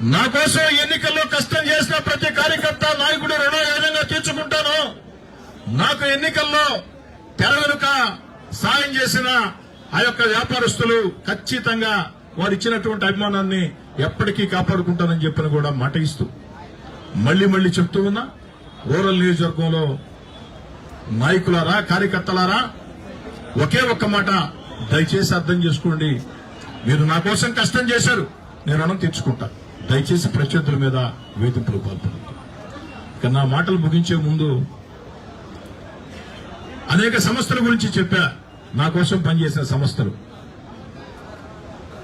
నా కోసం ఎన్నికల్లో కష్టం చేసిన ప్రతి కార్యకర్త నాయకుడు రుణం ఏదైనా తీర్చుకుంటాను. నాకు ఎన్నికల్లో తెరవెనుక సాయం చేసిన ఆ యొక్క వ్యాపారస్తులు ఖచ్చితంగా వారు ఇచ్చినటువంటి అభిమానాన్ని ఎప్పటికీ కాపాడుకుంటానని చెప్పిన కూడా మాట ఇస్తూ మళ్ళీ మళ్ళీ చెప్తూ ఉన్నా రూరల్ నియోజకవర్గంలో నాయకులారా కార్యకర్తలారా ఒకే ఒక్క మాట దయచేసి అర్థం చేసుకోండి. మీరు నా కోసం కష్టం చేశారు నేను రుణం తీర్చుకుంటా. దయచేసి ప్రత్యర్థుల మీద వేధింపులు పాల్పడదు ఇక నా మాటలు ముగించే ముందు అనేక సంస్థల గురించి చెప్పా. నా కోసం పనిచేసిన సంస్థలు.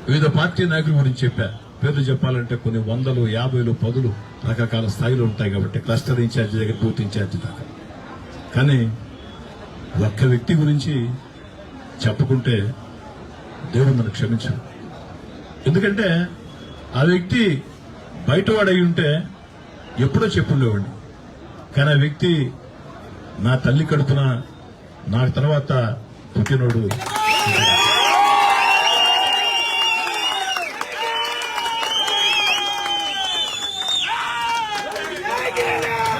వివిధ పార్టీ నాయకుల గురించి చెప్పా. పేర్లు చెప్పాలంటే కొన్ని వందలు యాభైలు పదులు రకరకాల స్థాయిలో ఉంటాయి కాబట్టి క్లస్టర్ ఇన్ఛార్జి దగ్గర బూత్ ఇన్ఛార్జి దాకా. కానీ ఒక్క వ్యక్తి గురించి చెప్పుకుంటే దేవుడు నన్ను క్షమించాడు. ఎందుకంటే ఆ వ్యక్తి బయటవాడై ఉంటే ఎప్పుడో చెప్పుండేవాడిని కానీ ఆ వ్యక్తి నా తల్లి కడుపున నా తర్వాత పుట్టినోడు Yeah!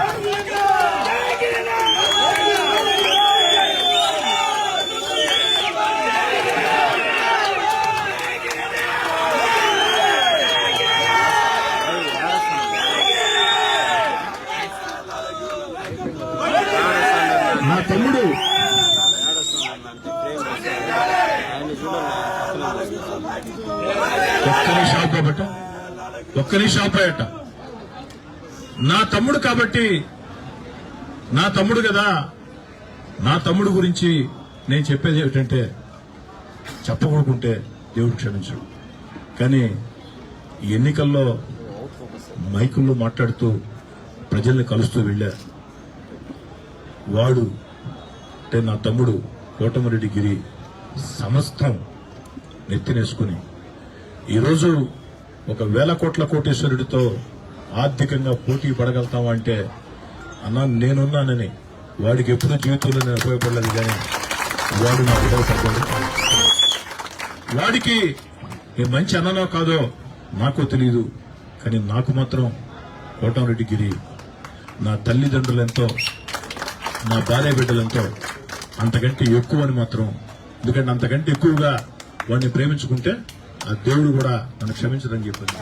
ఒక్క నిమిషం ఆపబట్ట ఒక్క నిమిషం ఆపాయట నా తమ్ముడు కాబట్టి నా తమ్ముడు కదా. నా తమ్ముడు గురించి నేను చెప్పేది ఏమిటంటే చెప్పకూడకుంటే దేవుడు క్షమించడు. కానీ ఈ ఎన్నికల్లో మైకుల్లో మాట్లాడుతూ ప్రజల్ని కలుస్తూ వెళ్ళా. వాడు అంటే నా తమ్ముడు కోటమిరెడ్డి గిరి సమస్తం నెత్తినేసుకుని ఈరోజు ఒక వేల కోట్ల కోటేశ్వరుడితో ఆర్థికంగా పోటీ పడగలుగుతాం అంటే అన్నా నేనున్నానని వాడికి ఎప్పుడూ జీవితంలో నేను ఉపయోగపడలేదు కానీ వాడు నాకు ఉపయోగపడ్డాడు వాడికి నేను మంచి అన్ననో కాదో నాకు తెలియదు కానీ నాకు మాత్రం కోటమిరెడ్డి గిరి నా తల్లిదండ్రులెంతో నా భార్య బిడ్డలెంతో అంతకంటే ఎక్కువ అని మాత్రం ఎందుకంటే అంతకంటే ఎక్కువగా వాడిని ప్రేమించుకుంటే ఆ దేవుడు కూడా నన్ను క్షమించదని చెప్పింది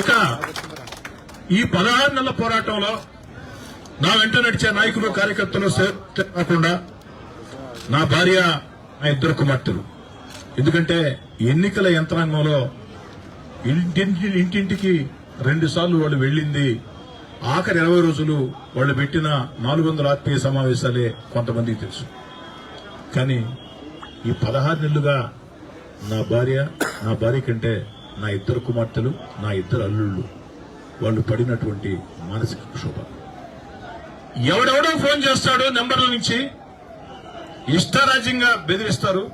ఇక ఈ పదహారు నెలల పోరాటంలో నా వెంట నడిచే నాయకులు కార్యకర్తలు కాకుండా నా భార్య నా ఇద్దరు కుమార్తెలు. ఎందుకంటే ఎన్నికల యంత్రాంగంలో ఇంటింటి ఇంటింటికి రెండు సార్లు వాళ్ళు వెళ్ళింది. ఆఖరి ఇరవై రోజులు వాళ్ళు పెట్టిన నాలుగు వందల ఆత్మీయ సమావేశాలే కొంతమందికి తెలుసు. కానీ ఈ పదహారు నెలలుగా నా భార్య నా భార్య కంటే నా ఇద్దరు కుమార్తెలు నా ఇద్దరు అల్లుళ్ళు వాళ్ళు పడినటువంటి మానసిక క్షోభ. ఎవడెవడో ఫోన్ చేస్తాడో నెంబర్ల నుంచి. ఇష్టారాజ్యంగా బెదిరిస్తారు.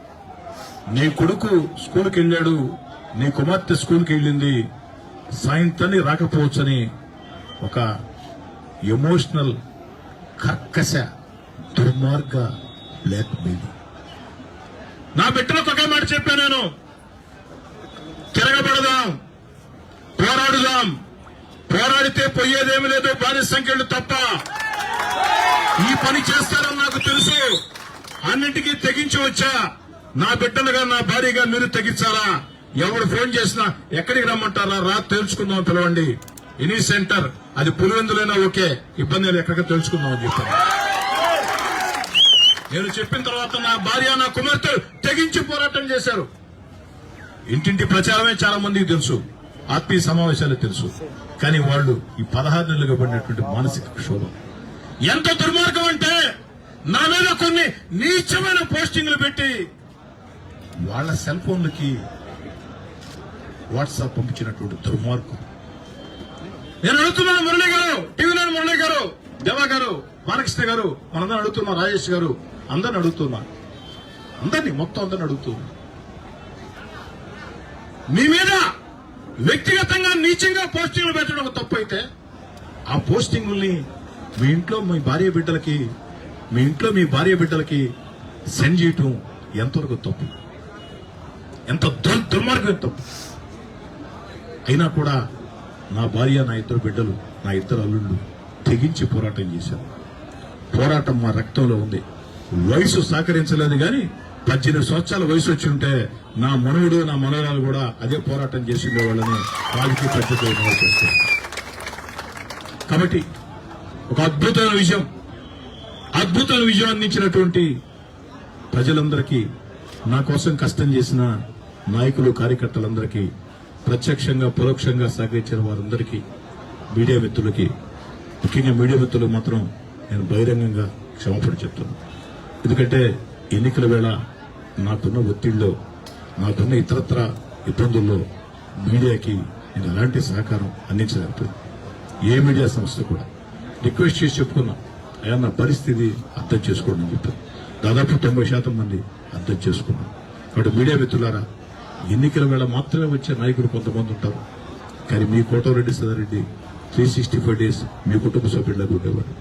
నీ కొడుకు స్కూల్కి వెళ్ళాడు నీ కుమార్తె స్కూల్కి వెళ్ళింది సాయంత్రాన్ని రాకపోవచ్చని ఒక ఎమోషనల్ కర్కశ దుర్మార్గ బ్లాక్ నా బిడ్డలకు ఒకే మాట చెప్పాను నేను. తిరగబడదాం. పోరాడుదాం. పోరాడితే పోయేదేమి లేదు బానిస సంఖ్యలు తప్ప. ఈ పని చేస్తారని నాకు తెలుసు. అన్నింటికీ తెగించి వచ్చా. నా బిడ్డలుగా నా భార్యగా మీరు తెగించాలా? ఎవడు ఫోన్ చేసినా ఎక్కడికి రమ్మంటారా? రా తెలుసుకుందాం పిలవండి. Any centre. అది పులివెందులైనా ఓకే. ఇబ్బంది ఎక్కడికి తెలుసుకుందాం అని చెప్పాను నేను చెప్పిన తర్వాత నా భార్య నా కుమార్తె తెగించి పోరాటం చేశారు. ఇంటింటి ప్రచారమే చాలా మందికి తెలుసు. ఆత్మీయ సమావేశాలు తెలుసు. కానీ వాళ్ళు ఈ పదహారు నెలలుగా పడినటువంటి మానసిక క్షోభం. ఎంత దుర్మార్గం అంటే నా మీద కొన్ని నీచమైన పోస్టింగ్లు పెట్టి వాళ్ళ సెల్ ఫోన్లకి వాట్సాప్ పంపించినటువంటి దుర్మార్గం. నేను అడుగుతున్నాను మురళి గారు టీవీ మురళి గారు దేవా గారు బాలకృష్ణ గారు మనందరం అడుగుతున్నాం రాజేష్ గారు అందరిని అడుగుతున్నా. అందరినీ మొత్తం అందరిని అడుగుతున్నా. మీ మీద వ్యక్తిగతంగా నీచంగా పోస్టింగ్లు పెట్టడం ఒక తప్పు అయితే ఆ పోస్టింగుల్ని మీ ఇంట్లో మీ భార్య బిడ్డలకి మీ ఇంట్లో మీ భార్య బిడ్డలకి సెండ్ చేయటం ఎంతవరకు తప్పు? ఎంత దుర్ దుర్మార్గం తప్పు? అయినా కూడా నా భార్య నా ఇద్దరు బిడ్డలు నా ఇద్దరు అల్లుళ్ళు తెగించి పోరాటం చేశారు. పోరాటం మా రక్తంలో ఉంది. వయసు సహకరించలేదు కానీ పద్దెనిమిది సంవత్సరాల వయసు వచ్చి ఉంటే నా మనవుడు నా మనవరాలు కూడా అదే పోరాటం చేసి వాళ్ళని రాజకీయ పద్ధతి చేస్తారు కాబట్టి ఒక అద్భుతమైన విజయం అద్భుతమైన విజయం అందించినటువంటి ప్రజలందరికీ నా కోసం కష్టం చేసిన నాయకులు కార్యకర్తలందరికీ ప్రత్యక్షంగా పరోక్షంగా సహకరించిన వారందరికీ మీడియా మిత్రులకి ముఖ్యంగా మీడియా మిత్రులకు మాత్రం నేను బహిరంగంగా క్షమాపణ చెప్తున్నాను. ఎందుకంటే ఎన్నికల వేళ నాకున్న ఒత్తిడిలో నాకున్న ఇతరత్ర ఇబ్బందుల్లో మీడియాకి నేను ఎలాంటి సహకారం అందించలేకపోయింది ఏ మీడియా సంస్థ కూడా. రిక్వెస్ట్ చేసి చెప్పుకున్నా అయ్యా నా పరిస్థితి అర్థం చేసుకోండి అని చెప్పారు. దాదాపు తొంభై శాతం మంది అర్థం చేసుకున్నారు. కాబట్టి మీడియా మిత్రులారా ఎన్నికల వేళ మాత్రమే వచ్చే నాయకులు కొంతమంది ఉంటారు. కానీ మీ Kotareddy Sadareddy three sixty five days మీ కుటుంబ సభ్యులకు ఉండేవాడు.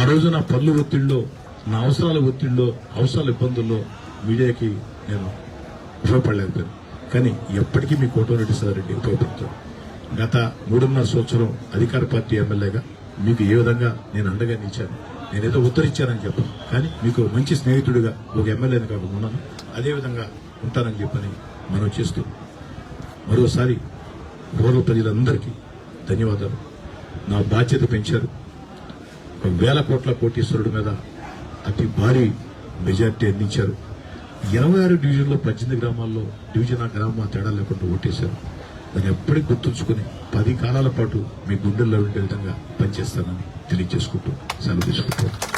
ఆ రోజు నా పనులు ఒత్తిడిలో నా అవసరాల ఒత్తిడిలో అవసరాల ఇబ్బందుల్లో మీడియాకి నేను ఉపయోగపడలేకపోయాను. కానీ ఎప్పటికీ మీ కోటరెడ్డి సదారెడ్డి ఉపయోగపడతాడు గత మూడున్నర సంవత్సరం అధికార పార్టీ ఎమ్మెల్యేగా మీకు ఏ విధంగా నేను అండగా నిలిచాను? నేనేదో ఉత్తరించానని చెప్పాను. కానీ మీకు మంచి స్నేహితుడిగా ఒక ఎమ్మెల్యేని కాకుండా ఉన్నాను. అదేవిధంగా ఉంటానని చెప్పని మనం చేస్తూ మరోసారి రూరల్ ప్రజలందరికీ ధన్యవాదాలు. నా బాధ్యత పెంచారు. ఒక వేల కోట్ల కోటీశ్వరుడి మీద అతి భారీ మెజార్టీ అందించారు. ఇరవై ఆరు డివిజన్లో పద్దెనిమిది గ్రామాల్లో డివిజన్ ఆ గ్రామం తేడా లేకుండా ఓటేశారు. దాన్ని ఎప్పటికీ గుర్తుంచుకుని పది కాలాల పాటు మీ గుండెల్లో ఉండే విధంగా పనిచేస్తానని తెలియజేసుకుంటూ సెలవు తీసుకుంటాను